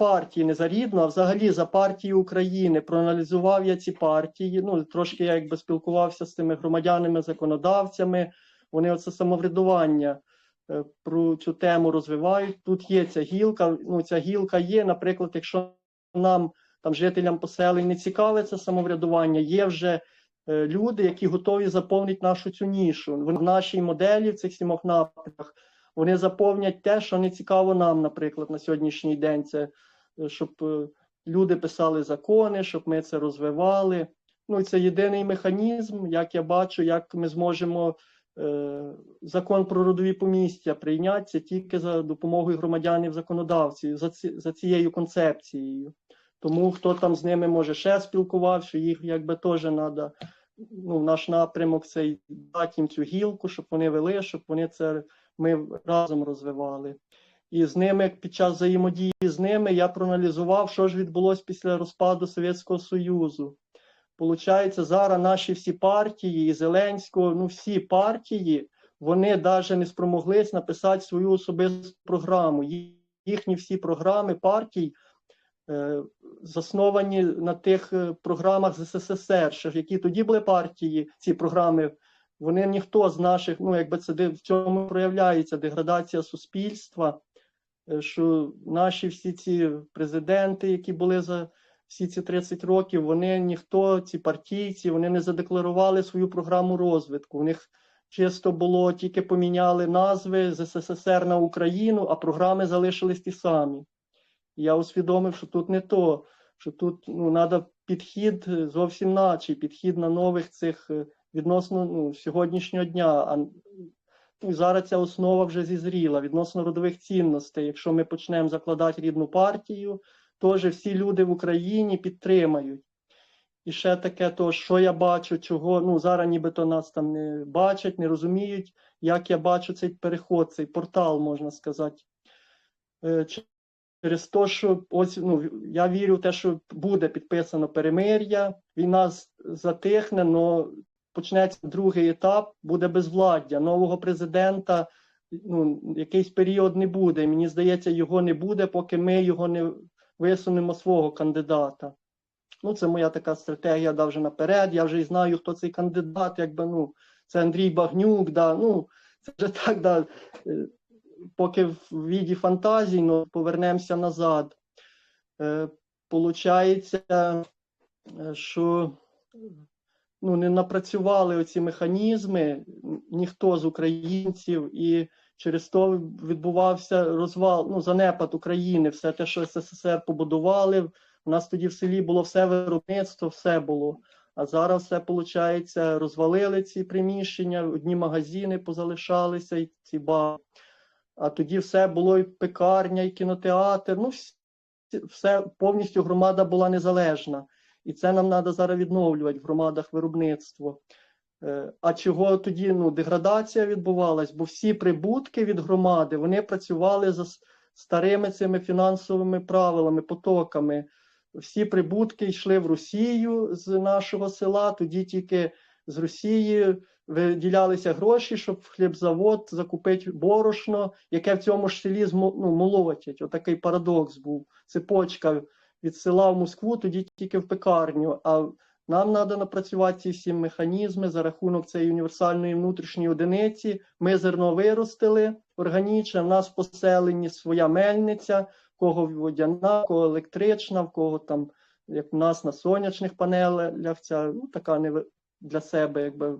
партії, не за рідну, а взагалі за партію України. Проаналізував я ці партії. Ну трошки я якби спілкувався з тими громадянами, законодавцями. Вони оце самоврядування е, про цю тему розвивають. Тут є ця гілка. Ну ця гілка є. Наприклад, якщо нам там жителям поселень не цікаве це самоврядування, є вже е, люди, які готові заповнити нашу цю нішу. В нашій моделі в цих сімох напрямках вони заповнять те, що не цікаво нам, наприклад, на сьогоднішній день. Це щоб е, люди писали закони, щоб ми це розвивали. Ну це єдиний механізм, як я бачу, як ми зможемо е, закон про родові помістя прийняти це тільки за допомогою громадянів законодавців, за, ці, за цією концепцією. Тому хто там з ними може ще спілкувався, їх якби теж треба. Ну, наш напрямок це дати їм цю гілку, щоб вони вели, щоб вони це ми разом розвивали. І з ними під час взаємодії з ними я проаналізував, що ж відбулося після розпаду Совєтського Союзу. Получається, зараз наші всі партії, і Зеленського, ну всі партії, вони навіть не спромоглись написати свою особисту програму. Їхні всі програми партій е, засновані на тих е, програмах з СССР, які тоді були партії, ці програми. Вони ніхто з наших, ну якби це в цьому проявляється деградація суспільства, що наші всі ці президенти, які були за всі ці 30 років, вони ніхто, ці партійці, вони не задекларували свою програму розвитку. У них чисто було тільки поміняли назви з СССР на Україну, а програми залишились ті самі. Я усвідомив, що тут не то, що тут ну, треба підхід е, зовсім наче, підхід на нових цих е, відносно ну, сьогоднішнього дня. А зараз ця основа вже зізріла відносно родових цінностей. Якщо ми почнемо закладати рідну партію, теж всі люди в Україні підтримають. І ще таке, то, що я бачу, чого ну зараз нібито нас там не бачать, не розуміють, як я бачу цей переход, цей портал, можна сказати. Е, Через те, що ось ну я вірю в те, що буде підписано перемир'я, війна затихне, але почнеться другий етап, буде безвладдя. Нового президента ну, якийсь період не буде. Мені здається, його не буде, поки ми його не висунемо свого кандидата. Ну, це моя така стратегія, да, вже наперед. Я вже і знаю, хто цей кандидат, якби ну, це Андрій Багнюк, да, ну, це вже так, да, е, поки в віді фантазій, ну, повернемося назад. Е, Получається, е, що ну, не напрацювали оці механізми, ніхто з українців, і через то відбувався розвал, ну, занепад України, все те, що СССР побудували. У нас тоді в селі було все виробництво, все було. А зараз все, виходить, розвалили ці приміщення, одні магазини позалишалися, і ці ба. А тоді все було і пекарня, і кінотеатр. Ну, все повністю громада була незалежна. І це нам треба зараз відновлювати в громадах виробництво. Е, А чого тоді ну, деградація відбувалась? Бо всі прибутки від громади вони працювали за старими цими фінансовими правилами, потоками. Всі прибутки йшли в Росію з нашого села, тоді тільки з Росії виділялися гроші, щоб хлібзавод закупити борошно, яке в цьому ж селі ну, молотять. Отакий парадокс був. Цепочка від села в Москву, тоді тільки в пекарню. А нам треба напрацювати ці всі механізми за рахунок цієї універсальної внутрішньої одиниці. Ми зерно виростили органічне, в нас в поселенні своя мельниця, в кого водяна, в кого електрична, в кого там, як в нас на сонячних панелях, ця ну, така не для себе, якби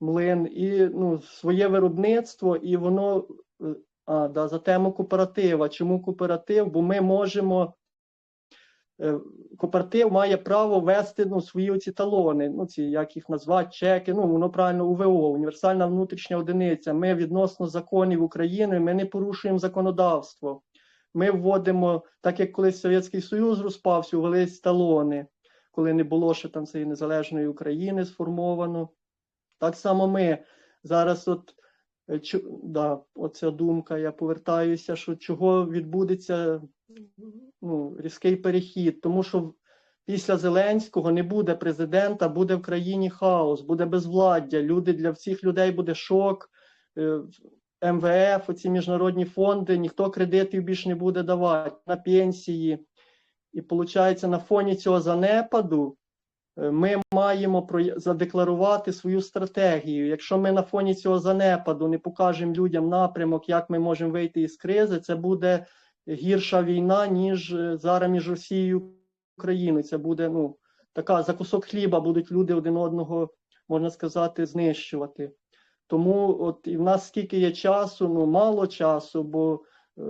млин, і ну, своє виробництво, і воно е, а, да, за тему кооператива. Чому кооператив? Бо ми можемо. Е, Кооператив має право вести ну, свої оці талони, ну ці як їх назвати, чеки. Ну воно правильно УВО, універсальна внутрішня одиниця. Ми відносно законів України ми не порушуємо законодавство. Ми вводимо, так як колись Совєтський Союз розпався, ввелись талони, коли не було ще там цієї незалежної України сформовано. Так само ми зараз, от чу- да, оця думка, я повертаюся, що чого відбудеться ну, різкий перехід, тому що після Зеленського не буде президента, буде в країні хаос, буде безвладдя. Люди для всіх людей буде шок. е, МВФ, оці міжнародні фонди, ніхто кредитів більше не буде давати на пенсії. І виходить, на фоні цього занепаду е, ми маємо задекларувати свою стратегію. Якщо ми на фоні цього занепаду не покажемо людям напрямок, як ми можемо вийти із кризи, це буде гірша війна, ніж е, зараз між Росією і Україною. Це буде ну, така за кусок хліба будуть люди один одного, можна сказати, знищувати. Тому от і в нас скільки є часу, ну мало часу, бо е,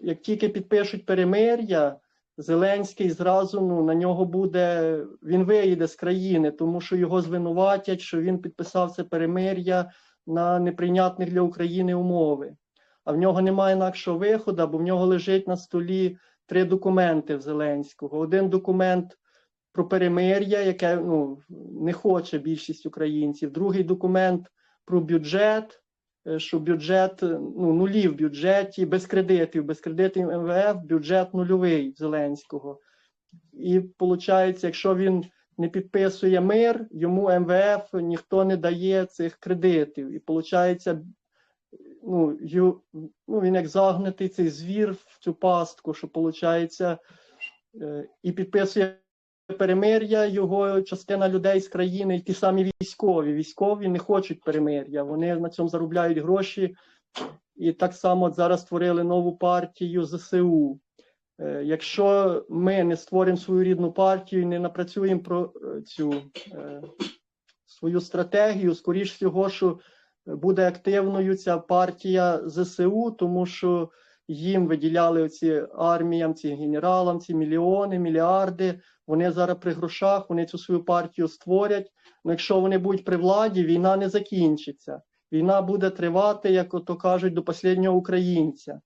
як тільки підпишуть перемир'я, Зеленський зразу ну, на нього буде, він виїде з країни, тому що його звинуватять, що він підписав це перемир'я на неприйнятних для України умови. А в нього немає інакшого виходу, бо в нього лежить на столі три документи в Зеленського. Один документ про перемир'я, яке ну, не хоче більшість українців. Другий документ про бюджет, що бюджет е, ну, нулі в бюджеті, без кредитів, без кредитів МВФ, бюджет нульовий Зеленського. І виходить, якщо він не підписує мир, йому МВФ ніхто не дає цих кредитів. І виходить, ну, ю, ну, він як загнутий цей звір в цю пастку, що виходить, і підписує перемир'я його частина людей з країни, і ті самі військові. Військові не хочуть перемир'я, вони на цьому заробляють гроші. І так само зараз створили нову партію ЗСУ. Е, Якщо ми не створимо свою рідну партію не напрацюємо про е, цю е, свою стратегію, скоріш всього, що буде активною ця партія ЗСУ, тому що їм виділяли оці арміям, ці генералам, ці мільйони, мільярди. Вони зараз при грошах, вони цю свою партію створять. Ну, якщо вони будуть при владі, війна не закінчиться. Війна буде тривати, як ото кажуть, до останнього українця.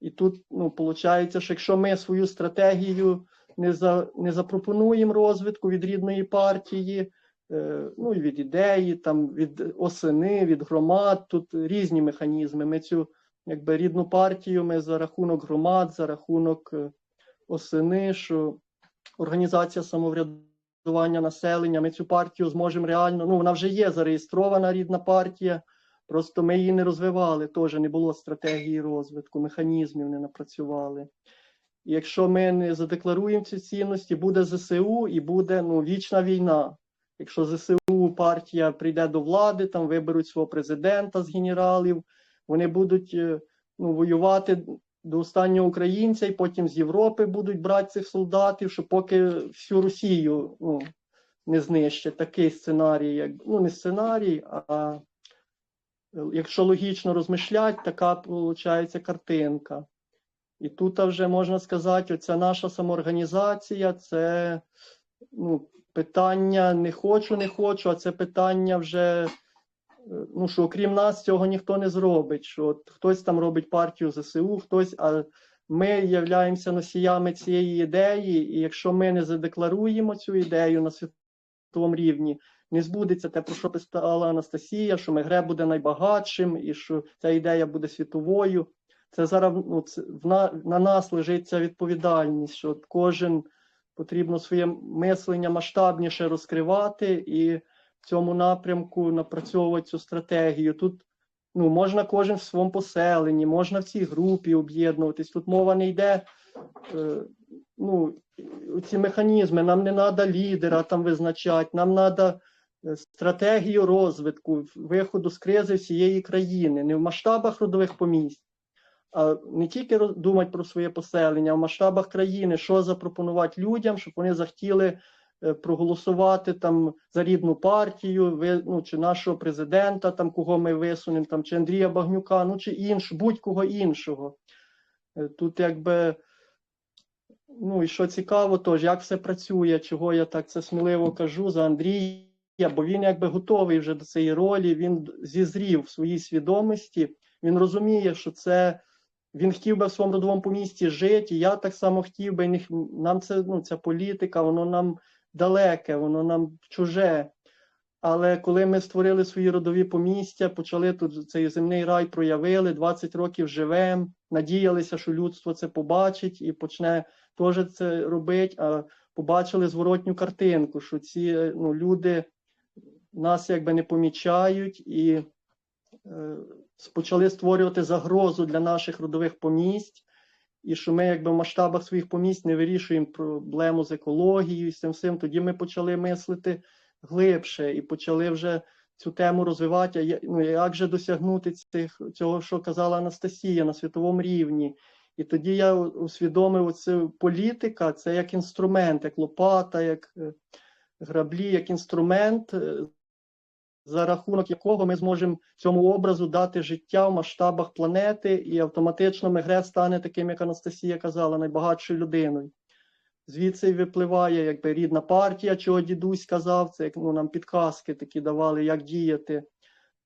І тут ну, виходить, що якщо ми свою стратегію не, за, не запропонуємо розвитку від рідної партії, е, ну і від ідеї, там, від осени, від громад, тут різні механізми. Ми цю якби, рідну партію ми за рахунок громад, за рахунок е, осени, що організація самоврядування населення, ми цю партію зможемо реально, ну вона вже є зареєстрована рідна партія, просто ми її не розвивали, теж не було стратегії розвитку, механізмів не напрацювали. І якщо ми не задекларуємо ці цінності, буде ЗСУ і буде ну, вічна війна. Якщо ЗСУ партія прийде до влади, там виберуть свого президента з генералів, вони будуть е, ну, воювати до останнього українця, і потім з Європи будуть брати цих солдатів, щоб поки всю Росію ну, не знищать. Такий сценарій, як ну не сценарій, а якщо логічно розмишляти, така виходить картинка. І тут вже можна сказати, оця наша самоорганізація це ну, питання не хочу, не хочу, а це питання вже, ну що окрім нас цього ніхто не зробить. Що хтось там робить партію ЗСУ, хтось, а ми являємося носіями цієї ідеї, і якщо ми не задекларуємо цю ідею на світовому рівні, не збудеться те, про що писала Анастасія, що Мегре буде найбагатшим і що ця ідея буде світовою. Це зараз ну, це, на, на нас лежить ця відповідальність, що кожен потрібно своє мислення масштабніше розкривати і цьому напрямку напрацьовувати цю стратегію. Тут ну, можна кожен в своєму поселенні, можна в цій групі об'єднуватись. Тут мова не йде. Е, ну, ці механізми, нам не треба лідера там визначати, нам треба стратегію розвитку, виходу з кризи всієї країни, не в масштабах родових помість, а не тільки думати про своє поселення, а в масштабах країни, що запропонувати людям, щоб вони захотіли проголосувати там за рідну партію, ви, ну, чи нашого президента, там кого ми висунемо, там, чи Андрія Багнюка, ну чи інш, будь-кого іншого. Е, Тут якби. Ну і що цікаво, тож як все працює, чого я так це сміливо кажу за Андрія, бо він якби готовий вже до цієї ролі, він зізрів в своїй свідомості, він розуміє, що це він хотів би в своєму родовому помісті жити, і я так само хотів би, нам це ну, ця політика, воно нам далеке, воно нам чуже. Але коли ми створили свої родові помістя, почали тут цей земний рай проявили, 20 років живемо, надіялися, що людство це побачить і почне теж це робити, а побачили зворотню картинку, що ці ну, люди нас якби не помічають і е, почали створювати загрозу для наших родових помість, і що ми якби в масштабах своїх помість не вирішуємо проблему з екологією і з цим всім, тоді ми почали мислити глибше і почали вже цю тему розвивати. Ну, як же досягнути цих, цього, що казала Анастасія на світовому рівні? І тоді я усвідомив оцю політика, це як інструмент, як лопата, як е, граблі, як інструмент, е, за рахунок якого ми зможемо цьому образу дати життя в масштабах планети, і автоматично Мегре стане таким, як Анастасія казала, найбагатшою людиною. Звідси випливає якби рідна партія, чого дідусь казав, це як ну, нам підказки такі давали, як діяти.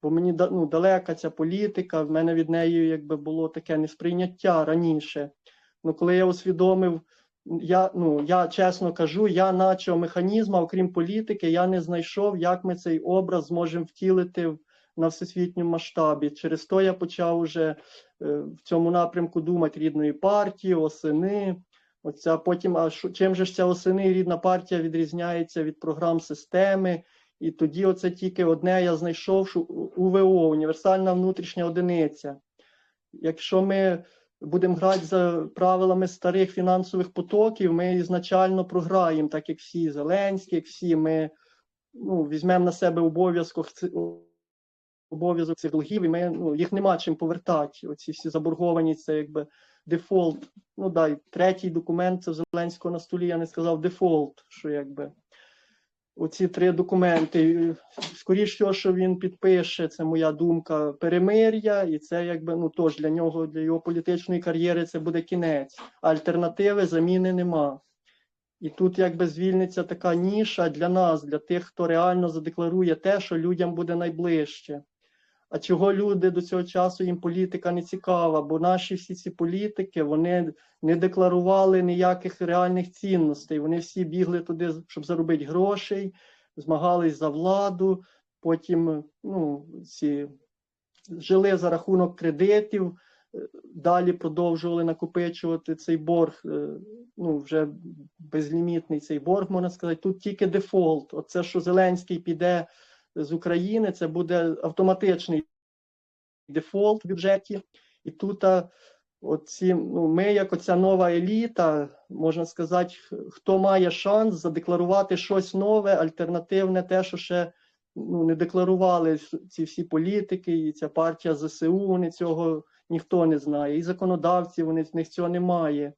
Бо мені ну, далека ця політика, в мене від неї якби було таке несприйняття раніше. Ну, коли я усвідомив, я, ну, я чесно кажу, я наче механізм, окрім політики, я не знайшов, як ми цей образ зможемо втілити на всесвітньому масштабі. Через то я почав уже е, в цьому напрямку думати рідної партії, осени. Оця потім, а що, чим же ж ця осени рідна партія відрізняється від програм системи? І тоді оце тільки одне я знайшов, що УВО, універсальна внутрішня одиниця. Якщо ми будемо грати за правилами старих фінансових потоків, ми ізначально програємо, так як всі Зеленські, як всі ми ну, візьмемо на себе обов'язок обов'язок цих долгів, і ми ну, їх нема чим повертати. Оці всі заборговані, це якби дефолт. Ну дай третій документ це Зеленського на столі. Я не сказав дефолт, що якби оці три документи. Скоріше всього, що він підпише, це моя думка, перемир'я, і це якби ну тож для нього, для його політичної кар'єри, це буде кінець. Альтернативи заміни нема. І тут якби звільниться така ніша для нас, для тих, хто реально задекларує те, що людям буде найближче. А чого люди до цього часу їм політика не цікава? Бо наші всі ці політики вони не декларували ніяких реальних цінностей. Вони всі бігли туди, щоб заробити грошей, змагались за владу, потім ну, ці, жили за рахунок кредитів, е, далі продовжували накопичувати цей борг, е, ну вже безлімітний цей борг, можна сказати. Тут тільки дефолт. Оце, що Зеленський піде з України, це буде автоматичний дефолт в бюджеті. І тут оці, ну, ми, як оця нова еліта, можна сказати, хто має шанс задекларувати щось нове, альтернативне, те, що ще ну, не декларували ці всі політики, і ця партія ЗСУ, вони цього ніхто не знає. І законодавці, вони в них цього немає.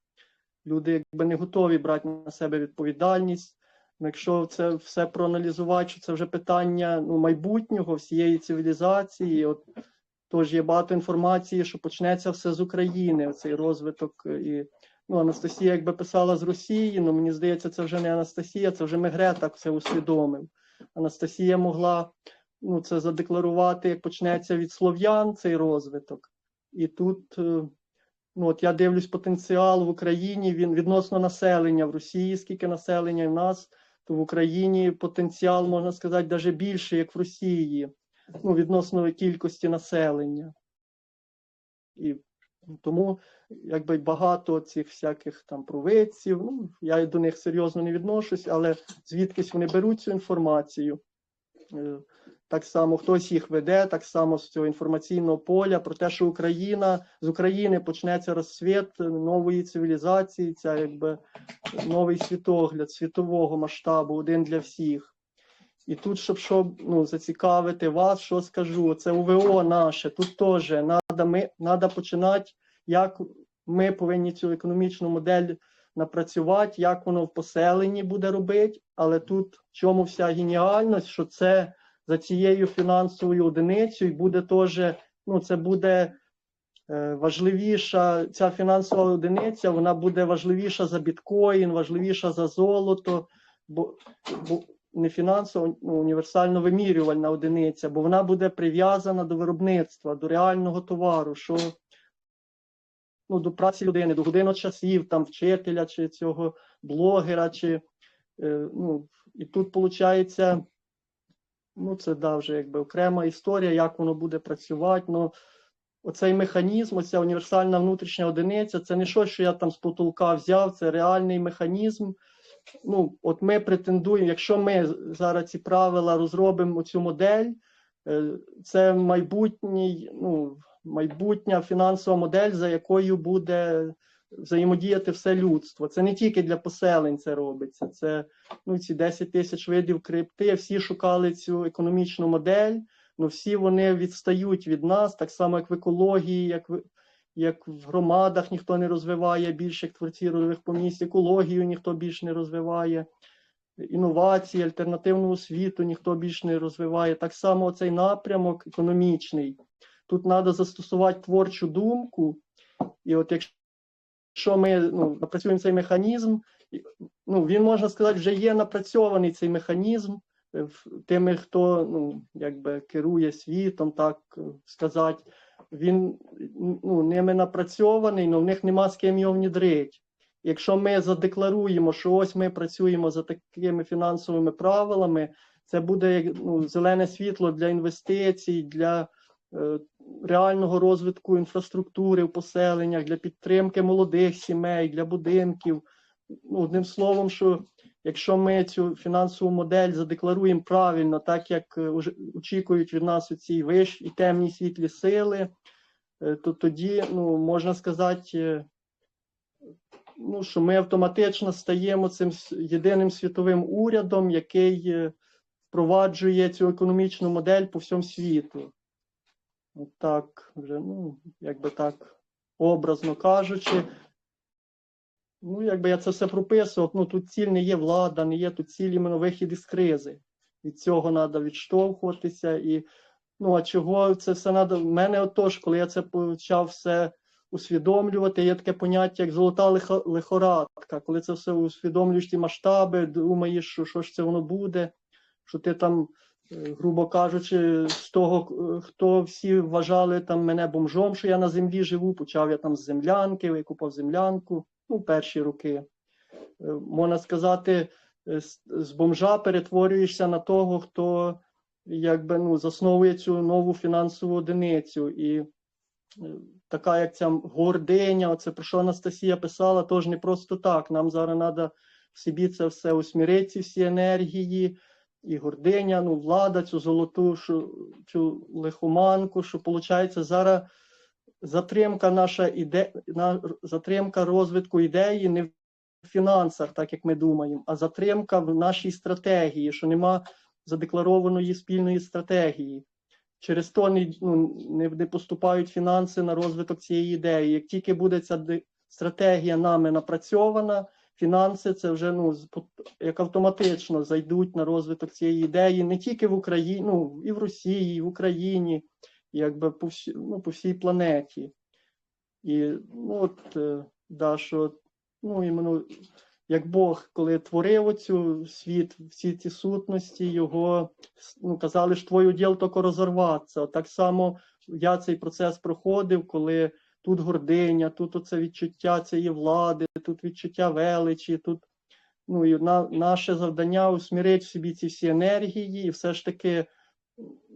Люди якби не готові брати на себе відповідальність. Ну, Якщо це все проаналізувати, що це вже питання ну, майбутнього всієї цивілізації. От тож є багато інформації, що почнеться все з України, цей розвиток. е, І ну, Анастасія якби писала з Росії, але мені здається, це вже не Анастасія, це вже Мегре так це усвідомив. Анастасія могла ну, це задекларувати, як почнеться від слов'ян цей розвиток. І тут е, ну, от я дивлюсь потенціал в Україні, він відносно населення в Росії, скільки населення в нас, то в Україні потенціал, можна сказати, навіть більший, як в Росії, ну, відносно кількості населення. І тому якби багато цих всяких там провидців, ну, я до них серйозно не відношусь, але звідкись вони беруть цю інформацію. Так само хтось їх веде, так само з цього інформаційного поля про те, що Україна з України почнеться розсвіт нової цивілізації, ця якби новий світогляд світового масштабу, один для всіх. І тут, щоб щоб ну, зацікавити вас, що скажу, це УВО наше. Тут теж треба ми надо починати, як ми повинні цю економічну модель напрацювати, як воно в поселенні буде робити. Але тут в чому вся геніальність, що це за цією фінансовою одиницею буде теж, ну це буде е, важливіша, ця фінансова одиниця, вона буде важливіша за біткоін, важливіша за золото, бо, бо не фінансово, ну, універсально вимірювальна одиниця, бо вона буде прив'язана до виробництва, до реального товару, що ну, до праці людини, до годиночасів, там, вчителя, чи цього блогера, чи е, ну, і тут виходить, ну, це да, вже якби окрема історія, як воно буде працювати. Ну, оцей механізм, оця універсальна внутрішня одиниця, це не щось, що я там з потолка взяв, це реальний механізм. Ну, от ми претендуємо, якщо ми зараз ці правила розробимо цю модель, Е, Це майбутній, ну, майбутня фінансова модель, за якою буде взаємодіяти все людство. Це не тільки для поселень це робиться. Це ну, ці 10 тисяч видів крипти. Всі шукали цю економічну модель. Ну, всі вони відстають від нас, так само як в екології, як в, як в громадах ніхто не розвиває більше як творці родових помість, екологію ніхто більш не розвиває, інновації, альтернативну освіту ніхто більш не розвиває. Так само цей напрямок економічний. Тут треба застосувати творчу думку, і от якщо ми ну, напрацюємо цей механізм, ну, він можна сказати, вже є напрацьований цей механізм е, тими, хто ну, якби керує світом, так е, сказати. Він ну, ними напрацьований, але в них нема з ким його внідрити. Якщо ми задекларуємо, що ось ми працюємо за такими фінансовими правилами, це буде ну, зелене світло для інвестицій, для е, реального розвитку інфраструктури в поселеннях, для підтримки молодих сімей, для будинків. Ну, одним словом, що якщо ми цю фінансову модель задекларуємо правильно, так як е, очікують від нас ці вищі і темні світлі сили, е, то тоді ну, можна сказати, е, ну, що ми автоматично стаємо цим єдиним світовим урядом, який впроваджує цю економічну модель по всьому світу. От Так, вже, ну, якби так, образно кажучи. Ну, якби я це все прописував, ну тут ціль не є влада, не є тут ціль іменно вихід із кризи. Від цього треба відштовхуватися. І, ну, а чого це все треба? В мене отож, коли я це почав все усвідомлювати, є таке поняття, як золота лихорадка. Коли це все усвідомлюєш ті масштаби, думаєш, що, що ж це воно буде, що ти там, грубо кажучи, з того, е, хто всі вважали там мене бомжом, що я на землі живу, почав я там з землянки, я купав землянку, ну, перші роки. Е, Можна сказати, е, з- бомжа перетворюєшся на того, хто якби ну, засновує цю нову фінансову одиницю. І е, така, як ця гординя, оце про що Анастасія писала, теж не просто так. Нам зараз треба в собі це все усмірити, всі енергії, і гординя, ну, влада, цю золоту, що, цю лихоманку, що виходить зараз затримка наша іде, на, затримка розвитку ідеї не в фінансах, так як ми думаємо, а затримка в нашій стратегії, що нема задекларованої спільної стратегії. Через то не, ну, не, не поступають фінанси на розвиток цієї ідеї. Як тільки буде ця стратегія нами напрацьована, фінанси це вже ну, як автоматично зайдуть на розвиток цієї ідеї не тільки в Україні, ну, і в Росії, і в Україні, якби по, всі, ну, по всій планеті. І ну, от, е, да, що, ну, іменно, як Бог, коли творив оцю світ, всі ці сутності, його ну, казали, що твій уділ тільки розорватися. Так само я цей процес проходив, коли тут гординя, тут оце відчуття цієї влади, тут відчуття величі, тут ну, і на, наше завдання усмірити в собі ці всі енергії і все ж таки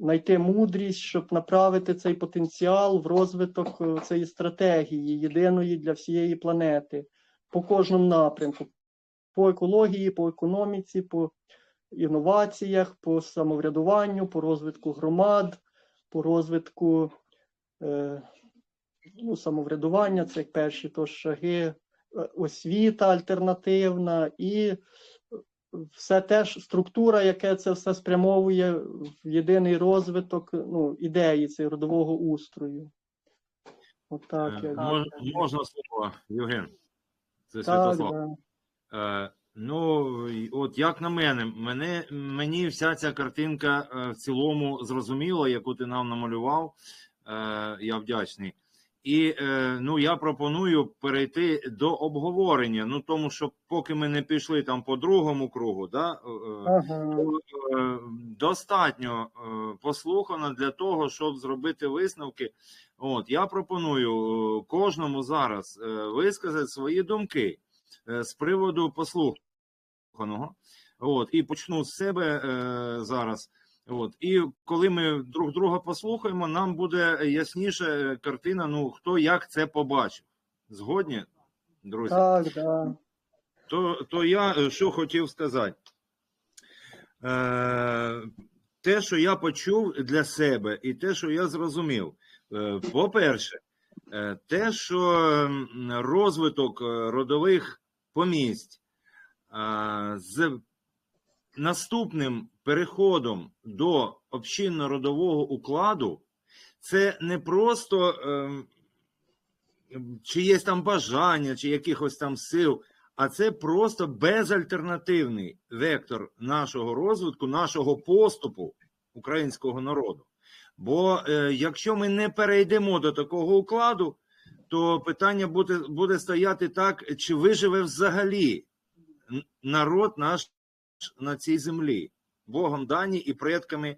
знайти мудрість, щоб направити цей потенціал в розвиток е, цієї стратегії, єдиної для всієї планети по кожному напрямку, по екології, по економіці, по інноваціях, по самоврядуванню, по розвитку громад, по розвитку е, ну, самоврядування, це як перші то шаги, е, освіта альтернативна і все теж структура, яке це все спрямовує в єдиний розвиток ну, ідеї цього родового устрою. Отак. Е, як. мож- Можна слово, Євген. Це Так, Святослав. да. Е, ну, от як на мене, мене, мені вся ця картинка е, в цілому зрозуміла, яку ти нам намалював. Е, я вдячний. І е, ну, я пропоную перейти до обговорення. Ну, тому що поки ми не пішли там по другому кругу, да, е, Ага. е, достатньо е, послухано для того, щоб зробити висновки. От я пропоную е, кожному зараз е, висказати свої думки е, з приводу послуханого. От, і почну з себе е, зараз. От, і коли ми друг друга послухаємо, нам буде ясніше картина, ну хто як це побачив. Згодні, друзі? Так, да. То, то я е, що хотів сказати. Е, те, що я почув для себе, і те, що я зрозумів. Е, По-перше, е, те, що розвиток родових помість з наступним переходом до общинно-родового укладу, це не просто ем, чи є там бажання, чи якихось там сил, а це просто безальтернативний вектор нашого розвитку, нашого поступу українського народу. Бо е, якщо ми не перейдемо до такого укладу, то питання буде, буде стояти так, чи виживе взагалі народ наш на цій землі, Богом дані і предками е,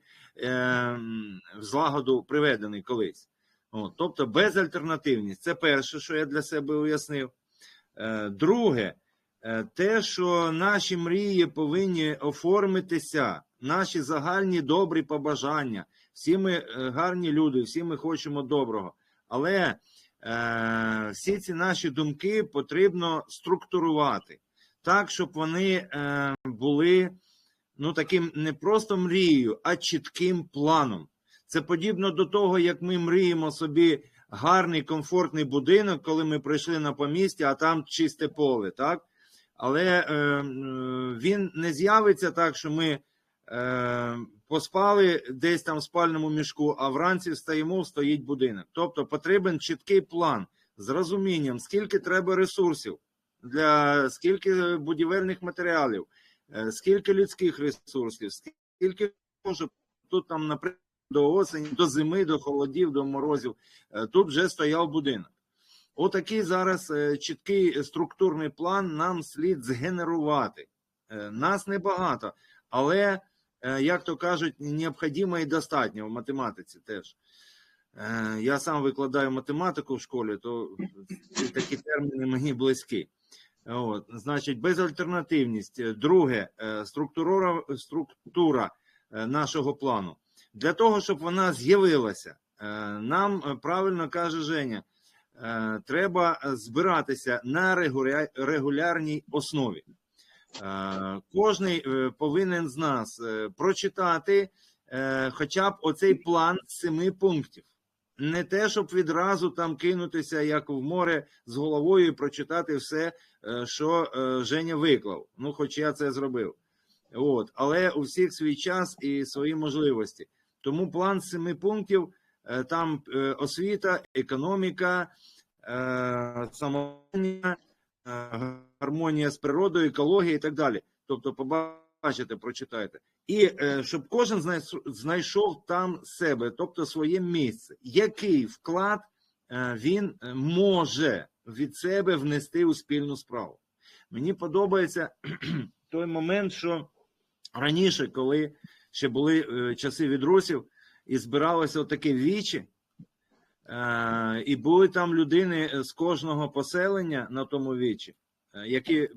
в злагоду приведений колись. От, тобто безальтернативність. Це перше, що я для себе уяснив. Е, друге, е, те, що наші мрії повинні оформитися, наші загальні добрі побажання. Всі ми е, гарні люди, всі ми хочемо доброго. Але е, всі ці наші думки потрібно структурувати так, щоб вони е, були ну, таким не просто мрією, а чітким планом. Це подібно до того, як ми мріємо собі гарний, комфортний будинок, коли ми прийшли на помістя, а там чисте поле, так? Але е, е, він не з'явиться так, що ми е, поспали десь там в спальному мішку, а вранці встаємо, стоїть будинок. Тобто потрібен чіткий план з розумінням, скільки треба ресурсів, для скільки будівельних матеріалів, е, скільки людських ресурсів, скільки може тут там, наприклад, до осені, до зими, до холодів, до морозів. Е, Тут вже стояв будинок. Отакий зараз е, чіткий структурний план нам слід згенерувати. Нас небагато, але, як то кажуть, необхідно і достатньо в математиці теж. Я сам викладаю математику в школі, то такі терміни мені близькі. От, значить, безальтернативність. Друге, е, структура, структура е, нашого плану. Для того, щоб вона з'явилася, е, нам правильно каже Женя, треба збиратися на регулярній основі. Кожний повинен з нас прочитати хоча б оцей план семи пунктів. Не те, щоб відразу там кинутися, як в море з головою і прочитати все, що е, Женя виклав. Ну, хоч я це зробив. От. Але у всіх свій час і свої можливості. Тому план семи пунктів е, там е, освіта, економіка, е, самоврядування, е, гармонія з природою, екологія і так далі. Тобто, побачите, прочитайте. І е, щоб кожен знайшов там себе, тобто своє місце, який вклад е, він е, може від себе внести у спільну справу. Мені подобається той момент, що раніше, коли ще були е, часи від русів, і збиралося таке вічі, е, і були там людини з кожного поселення на тому вічі, е, які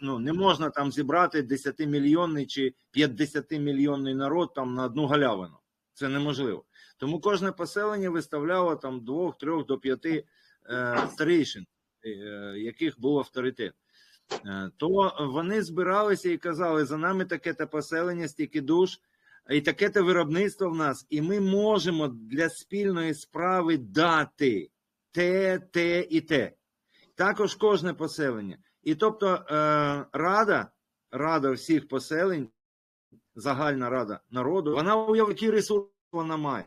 ну, не можна там зібрати 10-мільйонний чи 50-мільйонний народ там на одну галявину. Це неможливо. Тому кожне поселення виставляло там двох, трьох до п'яти е, старейшин, е, яких був авторитет. Е, То вони збиралися і казали: за нами таке-то поселення, стільки душ, і таке-то виробництво в нас, і ми можемо для спільної справи дати те, те і те. Також кожне поселення. І тобто е, рада, рада всіх поселень, загальна рада народу, вона уявляє, які ресурси вона має.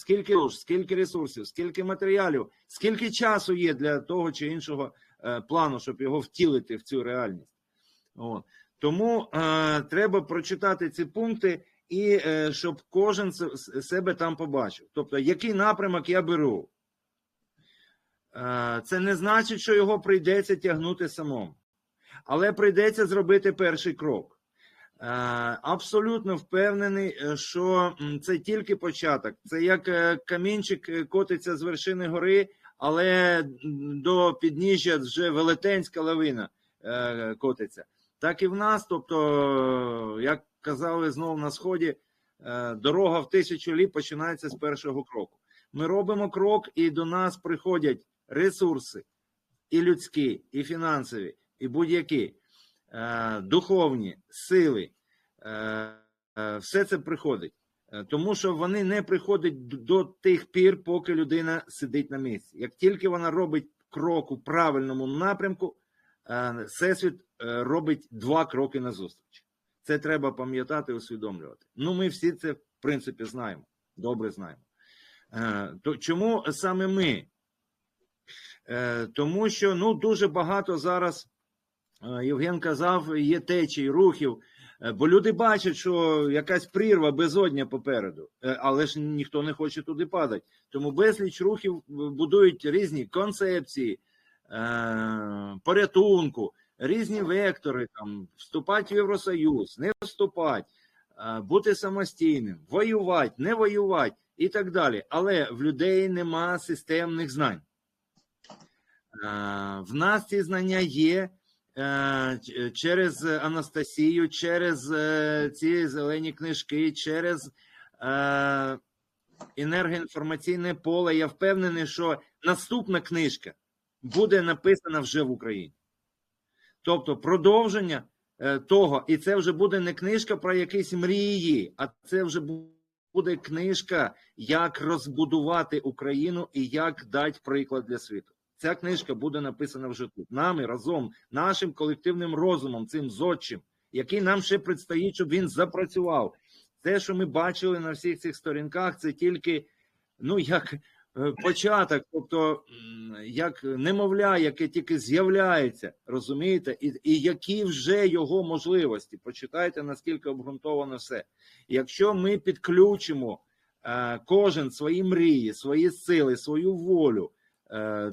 Скільки душ, скільки ресурсів, скільки матеріалів, скільки часу є для того чи іншого е, плану, щоб його втілити в цю реальність. От. Тому е, треба прочитати ці пункти і е, щоб кожен себе там побачив. Тобто, який напрямок я беру. Е, це не значить, що його прийдеться тягнути самому. Але прийдеться зробити перший крок. Е, Абсолютно впевнений, е, що це тільки початок. Це як е, камінчик котиться з вершини гори, але до підніжжя вже велетенська лавина котиться. Так і в нас. Тобто, як казали знову на сході, дорога в тисячу літ починається з першого кроку. Ми робимо крок, і до нас приходять ресурси, і людські, і фінансові, і будь-які духовні сили, е, е, все це приходить. Е, Тому що вони не приходять до тих пір, поки людина сидить на місці. Як тільки вона робить крок у правильному напрямку, е, Всесвіт е, робить два кроки назустріч. Це треба пам'ятати, усвідомлювати. Ну, ми всі це, в принципі, знаємо, добре знаємо. Е, То чому саме ми? Е, Тому що ну, дуже багато зараз, е, Євген казав, є течій, рухів. Е, Бо люди бачать, що якась прірва безодня попереду, Е, але ж ніхто не хоче туди падати. Тому безліч рухів е, будують різні концепції е, порятунку, різні вектори, там, вступати в Євросоюз, не вступати, е, бути самостійним, воювати, не воювати і так далі. Але в людей нема системних знань. Е, В нас ці знання є е, через Анастасію, через е, ці зелені книжки, через е, енергоінформаційне поле. Я впевнений, що наступна книжка буде написана вже в Україні. Тобто продовження е, того, і це вже буде не книжка про якісь мрії, а це вже буде книжка, як розбудувати Україну і як дати приклад для світу. Ця книжка буде написана вже тут, нами разом, нашим колективним розумом, цим зодчим, який нам ще предстоїть, щоб він запрацював. Те, що ми бачили на всіх цих сторінках, це тільки ну як е, початок, тобто як немовля, яке тільки з'являється, розумієте, і, і які вже його можливості. Почитайте, наскільки обґрунтовано все. Якщо ми підключимо е, кожен свої мрії, свої сили, свою волю,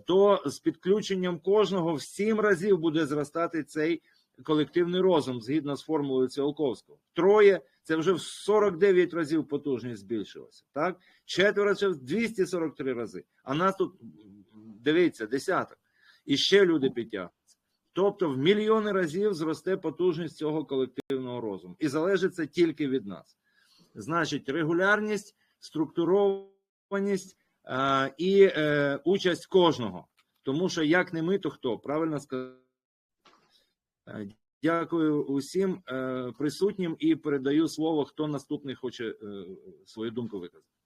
то з підключенням кожного в сім разів буде зростати цей колективний розум згідно з формулою Ціолковського. Троє це вже в 49 разів потужність збільшилася. Так? Четверо це в 243 рази. А нас тут, дивіться, десяток. І ще люди підтягнуться. Тобто в мільйони разів зросте потужність цього колективного розуму. І залежить це тільки від нас. Значить, регулярність, структурованість е, і е, участь кожного. Тому що як не ми, то хто? Правильно сказав. Е, Дякую усім е, присутнім і передаю слово, хто наступний хоче свою думку виказати.